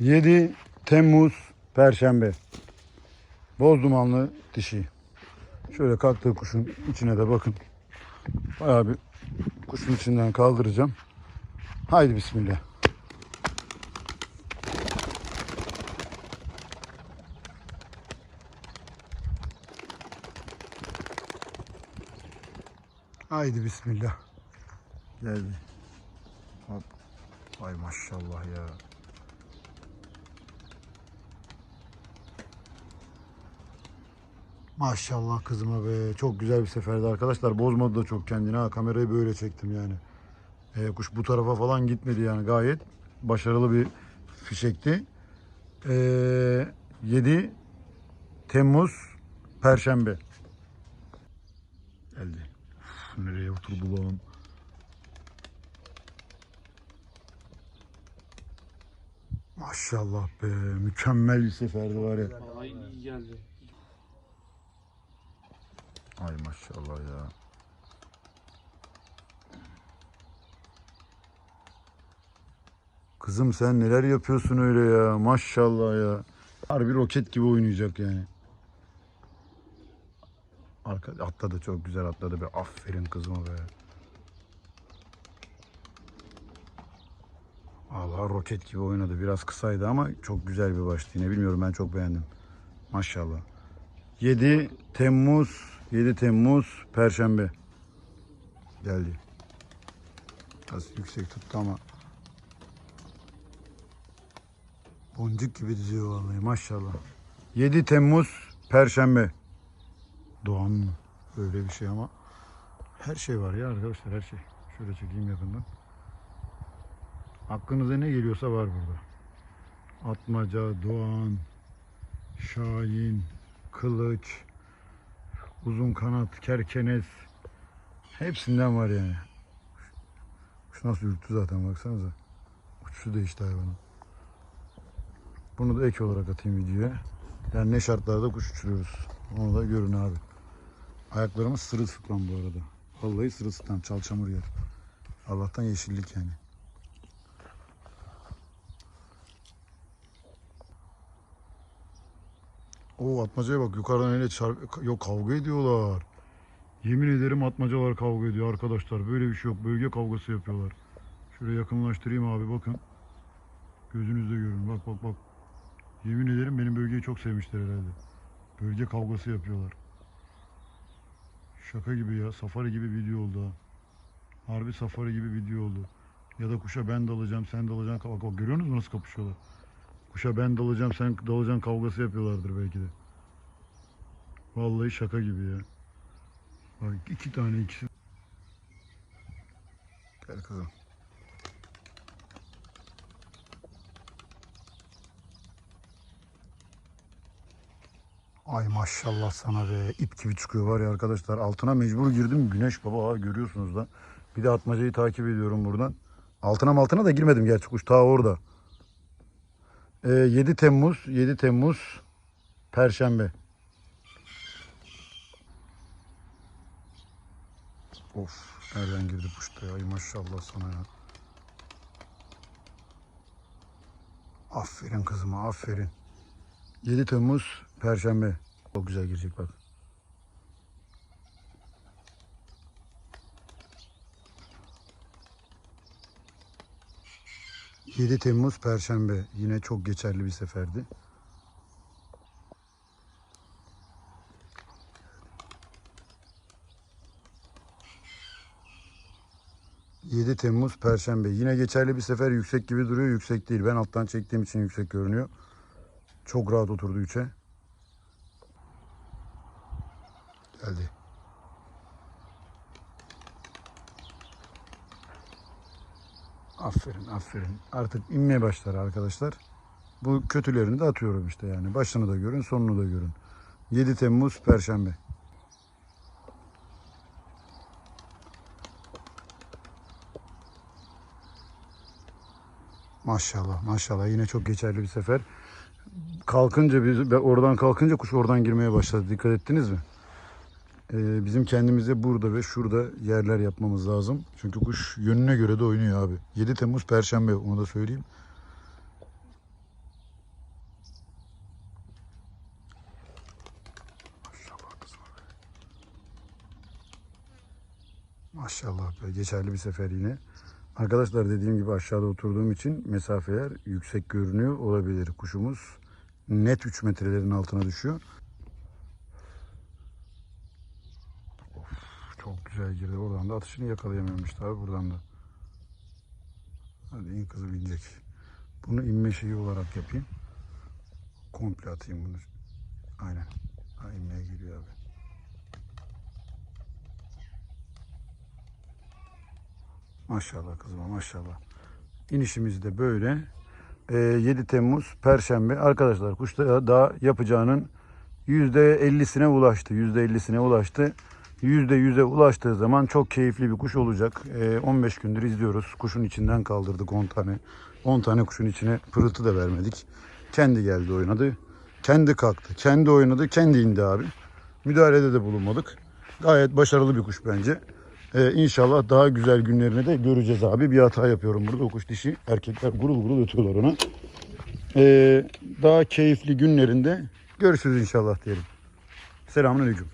7 Temmuz Perşembe. Boz dumanlı dişi. Şöyle kalktığı kuşun içine de bakın. Bayağı bir kuşun içinden kaldıracağım. Haydi bismillah. Haydi bismillah. Geldi. Hop. Ay maşallah ya. Maşallah kızıma be. Çok güzel bir seferdi arkadaşlar. Bozmadı da çok kendini ha. Kamerayı böyle çektim yani. Ee, kuş bu tarafa falan gitmedi yani. Gayet başarılı bir fişekti. Ee, 7 Temmuz Perşembe. Geldi. Uf, nereye otur bulalım. Maşallah be. Mükemmel bir seferdi var ya. Vallahi iyi geldi. Ay maşallah ya. Kızım sen neler yapıyorsun öyle ya. Maşallah ya. Harbi roket gibi oynayacak yani. Arka, atladı çok güzel atladı be. Aferin kızıma be. Allah roket gibi oynadı. Biraz kısaydı ama çok güzel bir baştı yine. Bilmiyorum ben çok beğendim. Maşallah. 7 Temmuz 7 Temmuz Perşembe geldi. Biraz yüksek tuttu ama boncuk gibi diziyor vallahi maşallah. 7 Temmuz Perşembe. Doğan mı? Öyle bir şey ama her şey var ya arkadaşlar her şey. Şöyle çekeyim yakından. Aklınıza ne geliyorsa var burada. Atmaca, Doğan, Şahin, Kılıç, uzun kanat, kerkenes hepsinden var yani. Kuş nasıl ürktü zaten baksanıza. Uçuşu değişti hayvanın. Bunu da ek olarak atayım videoya. Yani ne şartlarda kuş uçuruyoruz. Onu da görün abi. Ayaklarımız sırılsıklam bu arada. Vallahi sırılsıklam çal çamur yer. Allah'tan yeşillik yani. O atmacaya bak yukarıdan öyle çarp... Yok kavga ediyorlar. Yemin ederim atmacalar kavga ediyor arkadaşlar. Böyle bir şey yok. Bölge kavgası yapıyorlar. Şöyle yakınlaştırayım abi bakın. Gözünüzde görün. Bak bak bak. Yemin ederim benim bölgeyi çok sevmişler herhalde. Bölge kavgası yapıyorlar. Şaka gibi ya. Safari gibi video oldu ha. Harbi safari gibi video oldu. Ya da kuşa ben dalacağım sen dalacaksın. Bak, bak görüyor musunuz nasıl kapışıyorlar? Kuşa ben dalacağım sen dalacaksın kavgası yapıyorlardır belki de. Vallahi şaka gibi ya. Bak iki tane ikisi. Gel kızım. Ay maşallah sana be. ip gibi çıkıyor var ya arkadaşlar. Altına mecbur girdim. Güneş baba görüyorsunuz da. Bir de atmacayı takip ediyorum buradan. Altına altına da girmedim gerçi kuş ta orada. Ee, 7 Temmuz 7 Temmuz Perşembe. Of nereden girdi kuş da ya maşallah sana ya. Aferin kızıma aferin. 7 Temmuz Perşembe. Çok güzel girecek bak. ...7 Temmuz Perşembe. Yine çok geçerli bir seferdi. ...7 Temmuz Perşembe. Yine geçerli bir sefer yüksek gibi duruyor. Yüksek değil. Ben alttan çektiğim için yüksek görünüyor. Çok rahat oturdu üçe. Geldi. Aferin aferin. Artık inmeye başlar arkadaşlar. Bu kötülerini de atıyorum işte yani. Başını da görün sonunu da görün. 7 Temmuz Perşembe. Maşallah maşallah yine çok geçerli bir sefer. Kalkınca biz oradan kalkınca kuş oradan girmeye başladı. Dikkat ettiniz mi? Ee, bizim kendimize burada ve şurada yerler yapmamız lazım. Çünkü kuş yönüne göre de oynuyor abi. 7 Temmuz Perşembe onu da söyleyeyim. Maşallah be geçerli bir sefer yine. Arkadaşlar dediğim gibi aşağıda oturduğum için mesafeler yüksek görünüyor olabilir. Kuşumuz net 3 metrelerin altına düşüyor. Çok güzel girdi. Oradan da atışını yakalayamamıştı abi buradan da. Hadi in kızım inecek. Bunu inme şeyi olarak yapayım. Komple atayım bunu. Aynen. Ha, inmeye geliyor abi. Maşallah kızıma maşallah. İnişimiz de böyle. Ee, 7 Temmuz Perşembe. Arkadaşlar kuşta daha yapacağının %50'sine ulaştı. %50'sine ulaştı. %100'e ulaştığı zaman çok keyifli bir kuş olacak. Ee, 15 gündür izliyoruz. Kuşun içinden kaldırdık 10 tane. 10 tane kuşun içine pırıltı da vermedik. Kendi geldi oynadı. Kendi kalktı. Kendi oynadı. Kendi indi abi. Müdahalede de bulunmadık. Gayet başarılı bir kuş bence. Ee, inşallah daha güzel günlerini de göreceğiz abi. Bir hata yapıyorum burada. O kuş dişi erkekler gurul gurul ötüyorlar ona. Ee, daha keyifli günlerinde görüşürüz inşallah diyelim. Selamünaleyküm.